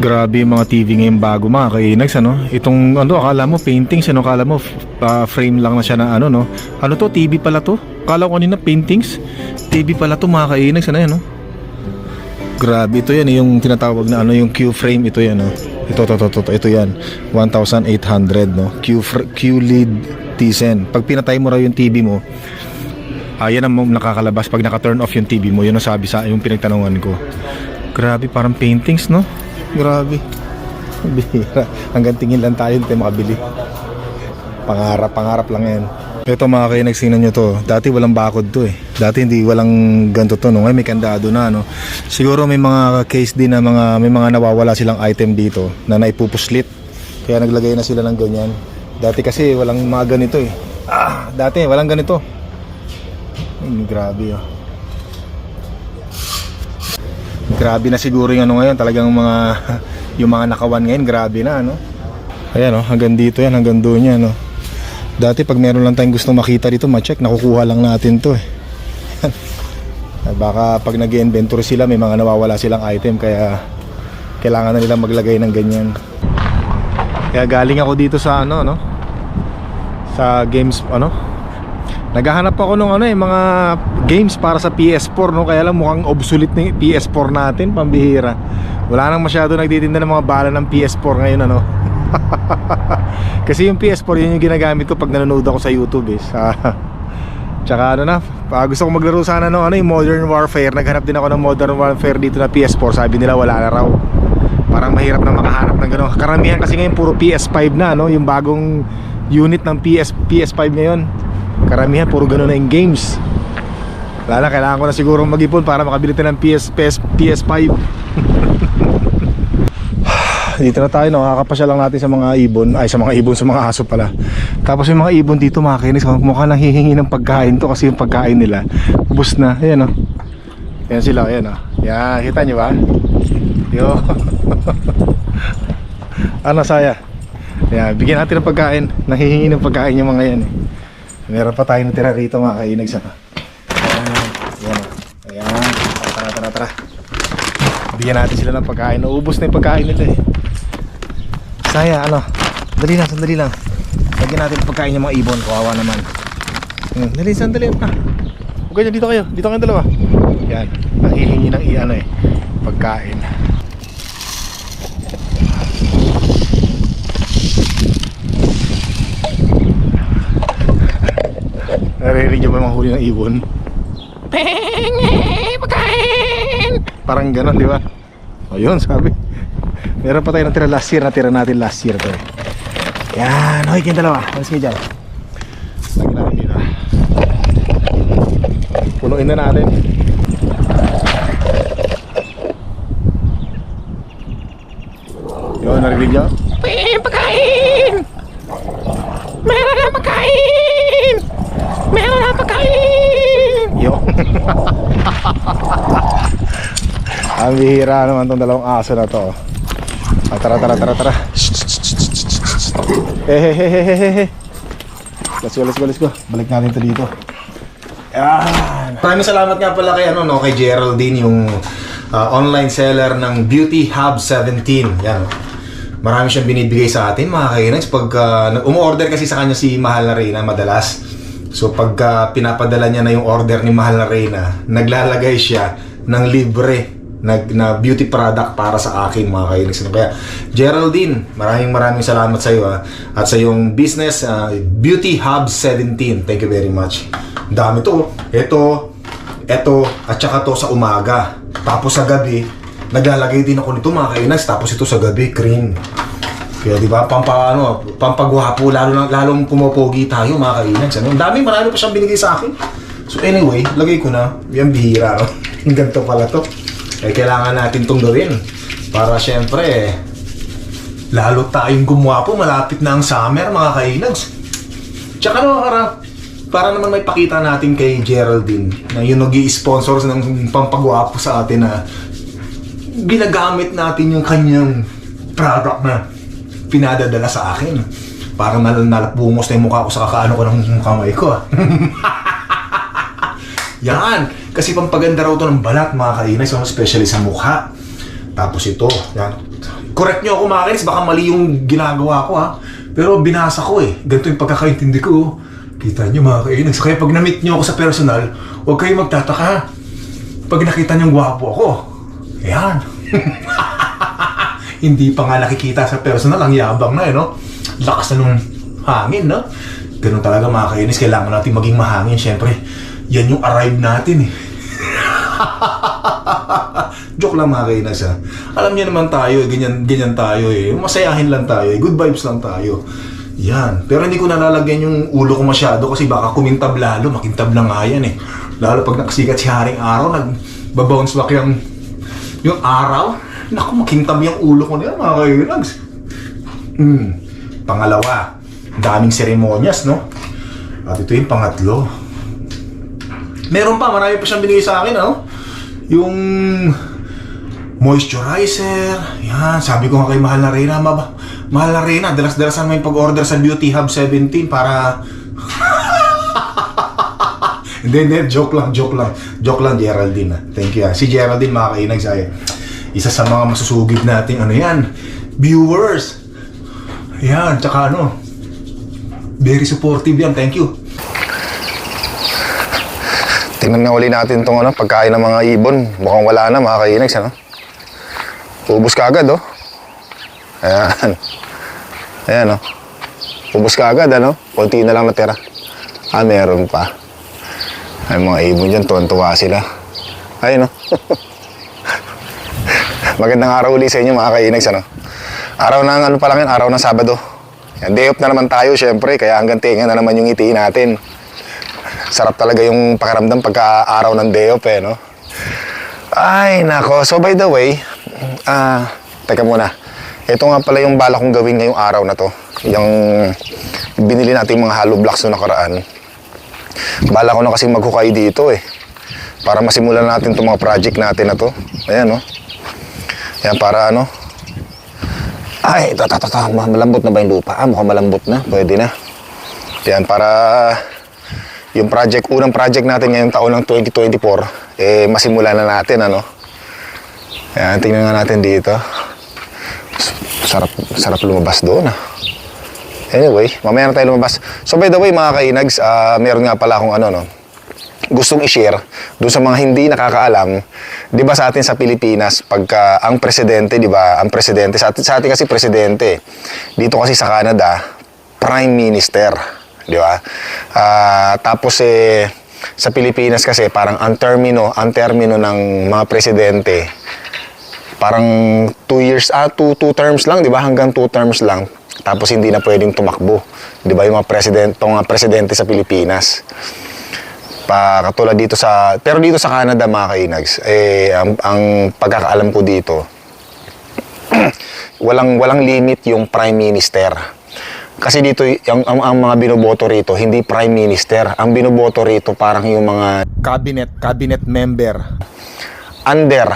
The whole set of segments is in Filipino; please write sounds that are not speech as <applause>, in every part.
Grabe yung mga TV ngayon bago mga kainags ano. Itong ano akala mo paintings ano akala mo ah, frame lang na siya na ano no. Ano to TV pala to? Akala ko kanina paintings. TV pala to mga kainags ano yan no. Grabe ito yan eh, yung tinatawag na ano yung Q frame ito yan no. Ito to to to, to ito yan 1,800 no. Q QLED Tizen. Pag pinatay mo raw yung TV mo, ayan ang nakakalabas pag naka-turn off yung TV mo. Yun ang sabi sa yung pinagtanungan ko. Grabe, parang paintings, no? Grabe. Bihira. Hanggang tingin lang tayo, hindi makabili. Pangarap, pangarap lang yan. Ito mga kayo, nagsinan nyo to. Dati walang bakod to eh. Dati hindi walang ganito to. No? Ngayon may kandado na. No? Siguro may mga case din na mga, may mga nawawala silang item dito na naipupuslit. Kaya naglagay na sila ng ganyan. Dati kasi walang mga ganito eh. Ah, dati walang ganito. Ay, grabe oh. Grabe na siguro yung ano ngayon, talagang mga <laughs> yung mga nakawan ngayon, grabe na ano. Ayan oh, hanggang dito yan, hanggang doon yan oh. Dati pag meron lang tayong gustong makita dito, ma-check, nakukuha lang natin to eh. Ay, <laughs> Baka pag nag inventory sila, may mga nawawala silang item kaya kailangan na nilang maglagay ng ganyan. Kaya galing ako dito sa ano, no? Sa games, ano? Naghahanap ako ng ano eh, mga games para sa PS4 no kaya lang mukhang obsolete na yung PS4 natin, pambihira. Wala nang masyado nagtitinda ng mga bala ng PS4 ngayon ano. <laughs> Kasi yung PS4 yun yung ginagamit ko pag nanonood ako sa YouTube eh. Sa <laughs> Tsaka ano na, pa gusto ko maglaro sana no, ano yung Modern Warfare. Naghanap din ako ng Modern Warfare dito na PS4. Sabi nila wala na raw. Parang mahirap na makahanap ng gano'n. Karamihan kasi ngayon puro PS5 na no, yung bagong unit ng PS PS5 ngayon. Karamihan puro gano'n na yung games. Wala na, kailangan ko na siguro mag-ipon para makabili tayo ng PS, PS, PS5. <sighs> dito na tayo, no? kakapasya lang natin sa mga ibon, ay sa mga ibon, sa mga aso pala. Tapos yung mga ibon dito, mga kinis, mukha nang hihingi ng pagkain to kasi yung pagkain nila, ubus na. Ayan, oh. Ayan sila, ayan, oh. Yan, kita nyo ba? Yo. <laughs> ano, saya? Ayan, bigyan natin ng pagkain. Nanghihingi ng pagkain yung mga yan, eh. Meron pa tayo natira rito, mga kainag sa Ayan, ayan, oh. ayan. Tara, tara, tara. Bigyan natin sila ng pagkain. Naubos na yung pagkain nila, eh. Saya, ano? Dali lang, sandali lang. Lagyan natin pagkain yung mga ibon. Kawawa naman. Hmm, dali, sandali. Ah. Huwag kayo, dito kayo. Dito kayong dalawa. Yan. Nanghihingi ng i-ano eh. Pagkain. Naririnig yung mga huli ng ibon? Penge! <laughs> Parang ganon, di ba? O yun, sabi. Meron pa tayo natira last year, natira natin last year to. eh. Yan, hoy, kayong dalawa. Alas kayo dyan. Lagyan natin dito. Punuin na natin. Yun, narinig nyo? May pagkain! Meron na pagkain! Meron na pagkain! Yun. <laughs> Ang bihira naman tong dalawang aso na to. Ah, tara, tara, tara, tara. Shh. Eh. Let's go, let's go, let's go. Balik natin to dito. Yan. Maraming salamat nga pala kay, ano, no, kay Geraldine, yung ah, online seller ng Beauty Hub 17. Yan. Marami siyang binibigay sa atin, mga kainags. Pag uh, umu-order kasi sa kanya si Mahal na Reyna madalas. So pag ah, pinapadala niya na yung order ni Mahal na Reyna, naglalagay siya ng libre nag na beauty product para sa akin mga kainis. Kaya Geraldine, maraming maraming salamat sa iyo ah. at sa iyong business ah, Beauty Hub 17. Thank you very much. Dami to. Ito, ito at saka to sa umaga. Tapos sa gabi, naglalagay din ako nito mga kainas. Tapos ito sa gabi, cream. Kaya di ba, pampa, ano, pampagwapo, lalo na, lalong pumopogi tayo mga kainas. Ano? Dami, marami pa siyang binigay sa akin. So anyway, lagay ko na. Yan bihira. No? <laughs> Ganito pala to. Eh, kailangan natin tong gawin. Para syempre, lalo tayong gumwapo. Malapit na ang summer, mga kainags. Tsaka no, para, para naman may pakita natin kay Geraldine na yun nag sponsor ng pampagwapo sa atin na ginagamit natin yung kanyang product na pinadadala sa akin. Para nal nalapungos na yung mukha ko sa kakaano ko ng kamay ko. ah. <laughs> Yan! Kasi pampaganda raw to ng balat mga kainay, so especially sa mukha. Tapos ito, yan. correct nyo ako mga kainis, baka mali yung ginagawa ko ha. Pero binasa ko eh. Ganito yung pagkakaintindi ko. Kita nyo mga kainis. Kaya pag na-meet nyo ako sa personal, huwag kayong magtataka. Pag nakita nyo gwapo ako, ayan. <laughs> Hindi pa nga nakikita sa personal, ang yabang na eh, no? Lakas na nung hangin, no? Ganun talaga mga kainis, kailangan natin maging mahangin, syempre. Yan yung arrive natin eh. <laughs> Joke lang mga kainas ha. Alam niyo naman tayo, eh, ganyan, ganyan tayo eh. Masayahin lang tayo eh. Good vibes lang tayo. Yan. Pero hindi ko nalalagyan yung ulo ko masyado kasi baka kumintab lalo. Makintab lang nga yan eh. Lalo pag nakasikat si Haring Araw, nagbabounce back yung, yung araw. Naku, makintab yung ulo ko yan mga kainas. Hmm. Pangalawa, daming seremonyas, no? At ito yung pangatlo. Meron pa, marami pa siyang binigay sa akin, ano? Yung moisturizer, yan. Sabi ko nga kay Mahal na Reyna, maba, Mahal na Reyna, dalas-dalasan mo yung pag-order sa Beauty Hub 17 para... <laughs> hindi, hindi, joke lang, joke lang. Joke lang, Geraldine. ah. Thank you. ah. Si Geraldine, makakainag sa'yo. Isa sa mga masusugid nating ano yan, viewers. Yan, tsaka ano, very supportive yan. Thank you. Tingnan nga uli natin itong ano, pagkain ng mga ibon. Mukhang wala na, mga kainags, ano? Ubus ka agad, oh. Ayan. Ayan, oh. Ubus ka agad, ano? Konti na lang natira. Ah, meron pa. Ay, mga ibon dyan, tuwan-tuwa sila. Ayun, oh. <laughs> Magandang araw uli sa inyo, mga kainags, ano? Araw ng ano pa lang yan, araw ng Sabado. Yan, day off na naman tayo, syempre, kaya hanggang tinga na naman yung itiin natin sarap talaga yung pakiramdam pagka araw ng day off eh, no? Ay, nako. So, by the way, ah, teka muna. Ito nga pala yung bala kong gawin ngayong araw na to. Yung binili natin mga hollow blocks noong nakaraan. Bala ko na kasi maghukay dito eh. Para masimulan natin itong mga project natin na to. Ayan, no? Ayan, para ano? Ay, ito, ito, ito. Malambot na ba yung lupa? Ah, mukhang malambot na. Pwede na. Ayan, para yung project, unang project natin ngayong taon ng 2024, eh, masimulan na natin, ano? Ayan, tingnan nga natin dito. Sarap, sarap lumabas doon, ah. Anyway, mamaya na tayo lumabas. So, by the way, mga kainags, ah, meron nga pala akong ano, no? Gustong i-share doon sa mga hindi nakakaalam, 'di ba sa atin sa Pilipinas, pagka ang presidente, 'di ba? Ang presidente sa atin, sa atin kasi presidente. Dito kasi sa Canada, prime minister, 'di ba? Ah, tapos eh sa Pilipinas kasi parang ang termino, ang termino ng mga presidente parang two years, ah, two, two terms lang, di ba? Hanggang two terms lang. Tapos hindi na pwedeng tumakbo. Di ba yung mga president, mga presidente sa Pilipinas. Pa, katulad dito sa, pero dito sa Canada mga kainags, eh, ang, ang pagkakaalam ko dito, <clears throat> walang walang limit yung prime minister. Kasi dito ang, ang, ang mga binoboto rito hindi prime minister. Ang binoboto rito parang yung mga cabinet cabinet member under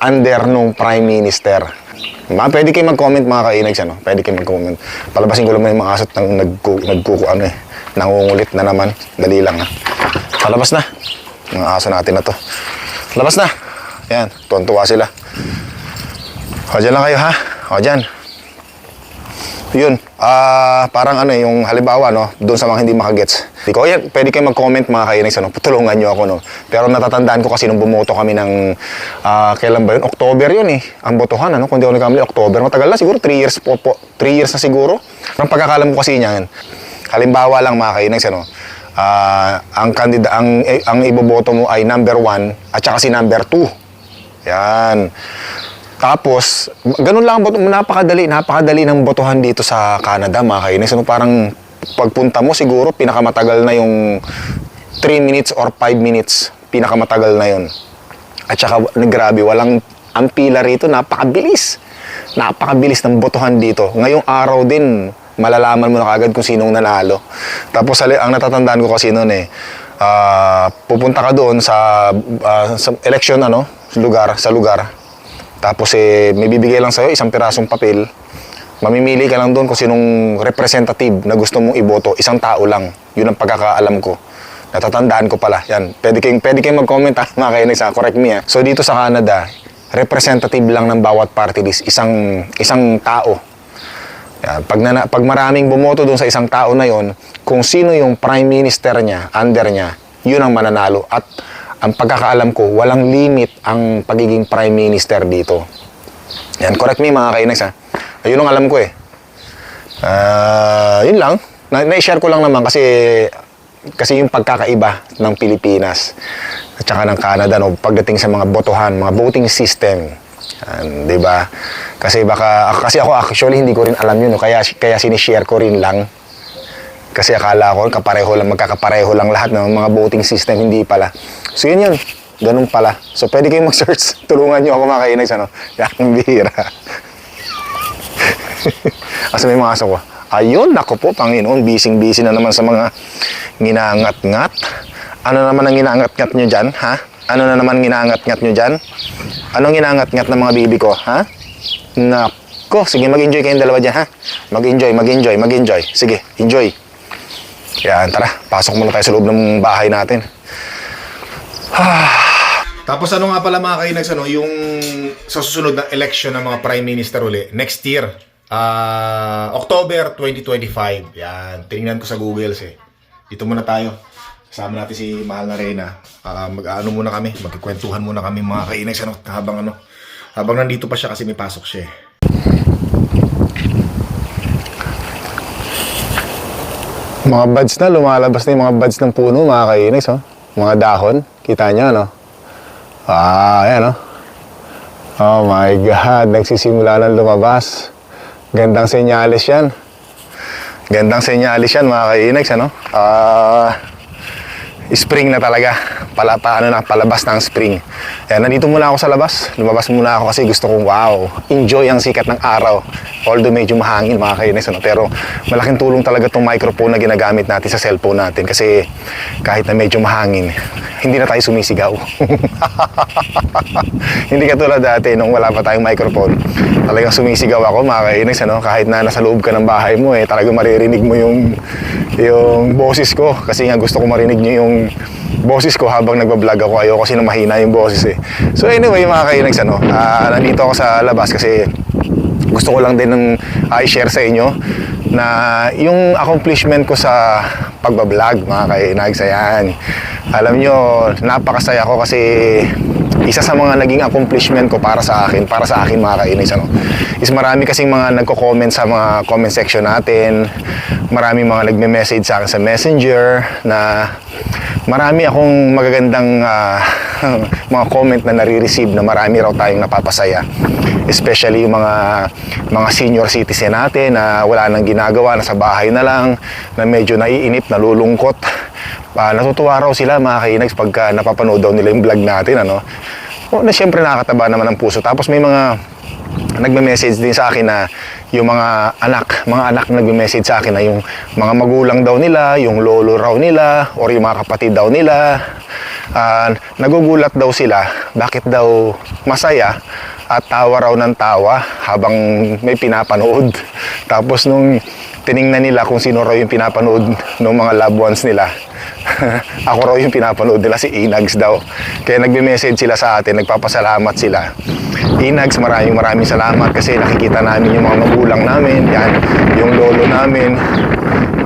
under nung prime minister. Ma, pwede kayo mag-comment mga kainags ano. Pwede kayo mag-comment. Palabasin ko lang yung mga asot nang nagku, nagkuku ano eh. Nangungulit na naman. Dali lang ha. Palabas na. Mga aso natin na to. Labas na. Yan. Tuwan-tuwa sila. O, dyan lang kayo ha. O, dyan. Yun. Ah, parang ano eh, yung halimbawa, no, doon sa mga hindi makagets. Di ko, yan, pwede kayo mag-comment mga kainags, ano, tulungan nyo ako, no. Pero natatandaan ko kasi nung bumoto kami ng, ah, kailan ba yun? October yun eh. Ang botohan, ano, kung di ako nagkamali, October. Matagal na siguro, 3 years po, po 3 years na siguro. Ang pagkakalam ko kasi niyan, halimbawa lang mga kainags, ano, ah, ang kandida, ang, eh, ang iboboto mo ay number 1 at saka si number 2. Yan. Tapos, ganun lang, napakadali, napakadali ng botohan dito sa Canada, mga kainis. Ano, parang pagpunta mo siguro, pinakamatagal na yung 3 minutes or 5 minutes. Pinakamatagal na yun. At saka, grabe, walang, ang pila rito, napakabilis. Napakabilis ng botohan dito. Ngayong araw din, malalaman mo na kagad kung sinong nanalo. Tapos, ang natatandaan ko kasi noon eh, ah, pupunta ka doon sa, ah, sa election, ano, lugar, sa lugar. Tapos eh, may bibigay lang sa'yo isang pirasong papel. Mamimili ka lang doon kung sinong representative na gusto mong iboto. Isang tao lang. Yun ang pagkakaalam ko. Natatandaan ko pala. Yan. Pwede kayong, pwede kayong mag-comment ha, mga kainis ha. Correct me ha. So dito sa Canada, representative lang ng bawat party list, isang isang tao. Yan. Pag, nana, pag maraming bumoto doon sa isang tao na yon, kung sino yung prime minister niya, under niya, yun ang mananalo. At ang pagkakaalam ko, walang limit ang pagiging prime minister dito. Yan, correct me mga kainags ha. Ayun ang alam ko eh. Ah, yun lang. Na- Na-share ko lang naman kasi kasi yung pagkakaiba ng Pilipinas at saka ng Canada no pagdating sa mga botohan, mga voting system. Yan, 'di ba? Kasi baka kasi ako actually hindi ko rin alam yun no kaya kaya sinishare ko rin lang. Kasi akala ko kapareho lang magkakapareho lang lahat ng mga voting system hindi pala. So yun yun. Ganun pala. So pwede kayong mag-search. <laughs> Tulungan niyo ako mga kainags ano. <laughs> Yan bihira. <laughs> Asa may mga aso ko? Ayun, nako po, Panginoon, bising-busy na naman sa mga ginangat-ngat. Ano naman ang ginangat-ngat nyo dyan, ha? Ano na naman ginangat-ngat nyo dyan? Anong ginangat-ngat ng mga bibi ko, ha? Nako, sige, mag-enjoy kayong dalawa dyan, ha? Mag-enjoy, mag-enjoy, mag-enjoy. Sige, enjoy. Yan, tara, pasok muna tayo sa loob ng bahay natin. <sighs> Tapos ano nga pala mga kainags, ano, yung sa susunod na election ng mga prime minister uli, next year, ah October 2025. Yan, tinignan ko sa Google eh. Dito muna tayo. Kasama natin si Mahal na Reyna. Ah, mag-ano muna kami, magkikwentuhan muna kami mga kainags, ano, habang ano, habang nandito pa siya kasi may pasok siya eh. Mga buds na, lumalabas na yung mga buds ng puno, mga kainis, oh. Mga dahon, kita nyo, no? Ah, ayan, oh. Oh my God, nagsisimula na lumabas. Gandang senyalis yan. Gandang senyalis yan, mga kainags, ano? Ah, spring na talaga. Pala, paano na, palabas ng spring. Yan, nandito muna ako sa labas. Lumabas muna ako kasi gusto kong, wow, enjoy ang sikat ng araw. Although medyo mahangin, mga kainis, ano? Pero malaking tulong talaga itong microphone na ginagamit natin sa cellphone natin. Kasi kahit na medyo mahangin, hindi na tayo sumisigaw. <laughs> hindi katulad dati nung wala pa tayong microphone. Talagang sumisigaw ako, mga kainis, ano? Kahit na nasa loob ka ng bahay mo, eh, talagang maririnig mo yung yung boses ko kasi nga gusto ko marinig niyo yung boses ko habang nagbablog ako ayoko kasi na mahina yung boses eh. So anyway mga kainags ano ah, nandito ako sa labas kasi gusto ko lang din ng i-share sa inyo na yung accomplishment ko sa pagbablog mga kainags ayan. Alam nyo napakasaya ko kasi isa sa mga naging accomplishment ko para sa akin, para sa akin mga kainis, ano, is marami kasing mga nagko-comment sa mga comment section natin, marami mga nagme-message sa akin sa messenger na marami akong magagandang ah, <laughs> mga comment na nare-receive na marami raw tayong napapasaya. Especially yung mga mga senior citizen natin na wala nang ginagawa, nasa bahay na lang, na medyo naiinip, nalulungkot. Ah, natutuwa raw sila mga kainags pagka napapanood daw nila yung vlog natin ano. O, na siyempre nakakataba naman ng puso. Tapos may mga nagme-message din sa akin na yung mga anak, mga anak nagme-message sa akin na yung mga magulang daw nila, yung lolo raw nila, or yung mga kapatid daw nila, ah, nagugulat daw sila, bakit daw masaya at tawa raw ng tawa habang may pinapanood. <laughs> Tapos nung tiningnan nila kung sino raw yung pinapanood ng mga loved ones nila, <laughs> ako raw yung pinapanood nila si Inags daw. Kaya nagme-message sila sa atin, nagpapasalamat sila. Inags, maraming maraming salamat kasi nakikita namin yung mga magulang namin, yan, yung lolo namin,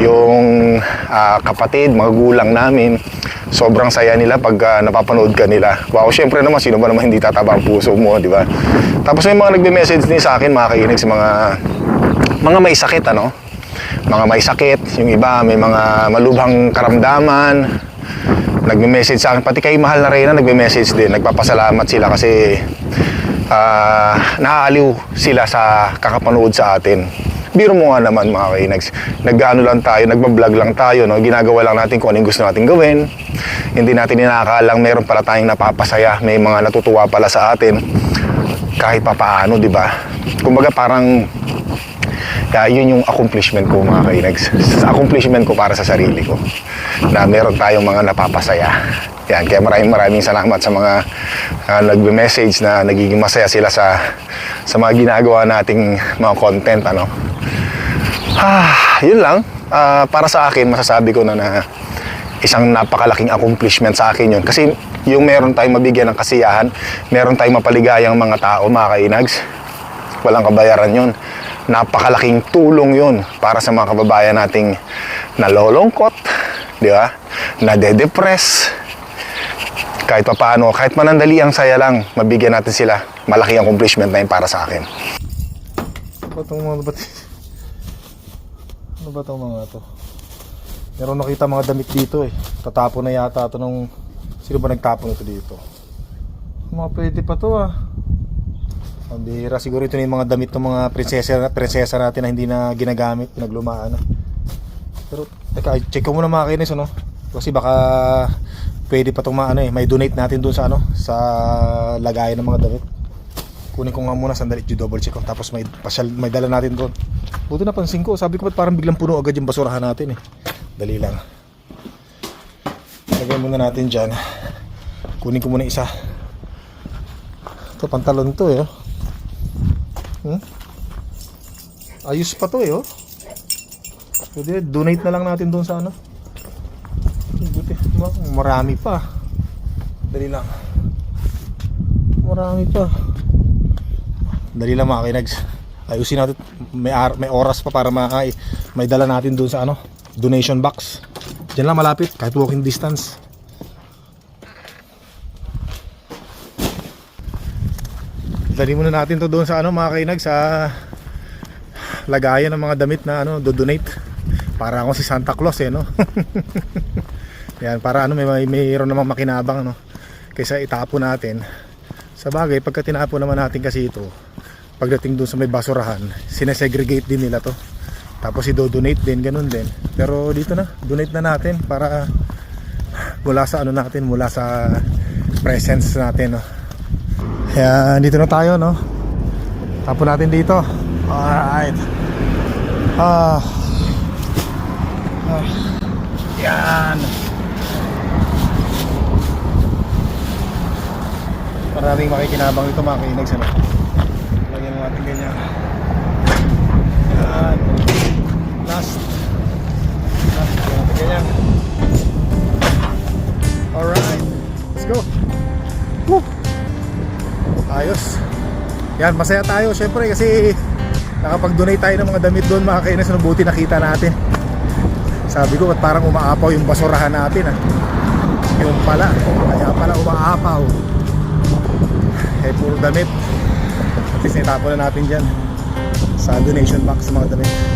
yung ah, kapatid, magulang namin. Sobrang saya nila pag ah, napapanood ka nila. Wow, syempre naman, sino ba naman hindi tataba ang puso mo, di ba? Tapos may mga nagme-message din sa akin, mga kainig, sa mga mga may sakit, ano? Mga may sakit, yung iba may mga malubhang karamdaman. Nagme-message sa akin, pati kay Mahal na Reyna nagme-message din. Nagpapasalamat sila kasi ah naaaliw sila sa kakapanood sa atin. Biro mo nga naman mga kainags. Nag-ano lang tayo, nagbablog lang tayo, no? ginagawa lang natin kung anong gusto natin gawin. Hindi natin inakakalang meron pala tayong napapasaya, may mga natutuwa pala sa atin. Kahit papaano, di ba? Kumbaga parang kaya yun yung accomplishment ko mga kainags. Accomplishment ko para sa sarili ko. Na meron tayong mga napapasaya. Yan, kaya maraming maraming salamat sa mga uh, nagbe-message na nagiging masaya sila sa sa mga ginagawa nating mga content ano. Ah, yun lang. Ah, para sa akin masasabi ko na na isang napakalaking accomplishment sa akin yun. Kasi yung meron tayong mabigyan ng kasiyahan, meron tayong mapaligayang mga tao, mga kainags, walang kabayaran yun. Napakalaking tulong yun para sa mga kababayan nating nalolongkot, di ba? Nade-depress, kahit pa paano, kahit manandali ang saya lang, mabigyan natin sila. Malaking accomplishment na yun para sa akin. Ba itong mga. Ano ba itong mga to? Meron nakita mga damit dito eh. Tatapon na yata ito nung... Sino ba nagtapon ito dito? Mga pwede pa to ah. Ang bihira. Siguro ito na yung mga damit ng mga prinsesa, prinsesa natin na hindi na ginagamit, pinaglumaan na. Pero, teka, check ko muna mga kainis, ano? Kasi baka pwede pa itong mga ano eh, may donate natin dun sa ano, sa lagayan ng mga damit. Kunin ko nga muna sandali, double check ko. Tapos may, pasyal, may dala natin doon. Buti napansin ko, sabi ko ba't parang biglang puno agad yung basurahan natin eh. Dali lang. Lagay muna natin dyan. Kunin ko muna isa. Ito, pantalon to eh. oh. Hmm? Ayos pa to eh oh. Pwede, donate na lang natin doon sa ano. Buti, ma- marami pa. Dali lang. Marami pa. Dali lang mga kinags. Ayusin natin. May, ar- may oras pa para ma- ay, may dala natin doon sa ano, donation box. Diyan lang malapit, kahit walking distance. Dali muna natin to doon sa ano mga kainag sa lagayan ng mga damit na ano do-donate. Para ako si Santa Claus eh no. <laughs> Yan para ano may may mayroon namang makinabang no. Kaysa itapon natin. Sa bagay pagka tinapon naman natin kasi ito pagdating doon sa may basurahan, sinesegregate din nila to. Tapos i-donate din, ganun din. Pero dito na, donate na natin para mula sa ano natin, mula sa presence natin, no. Kaya dito na tayo, no. Tapon natin dito. Alright. Ah. ah. Yan. Maraming makikinabang ito mga kainags, ano. Natin ganyan. Yan. Last. Last. Natin ganyan. Alright. Let's go. Woo. Ayos. Yan, masaya tayo syempre kasi nakapag-donate tayo ng mga damit doon mga kainas na buti nakita natin. Sabi ko, parang umaapaw yung basurahan natin ah. Yung pala, kaya pala umaapaw. Eh, puro damit. At least naitapon na natin dyan sa donation box mga damit.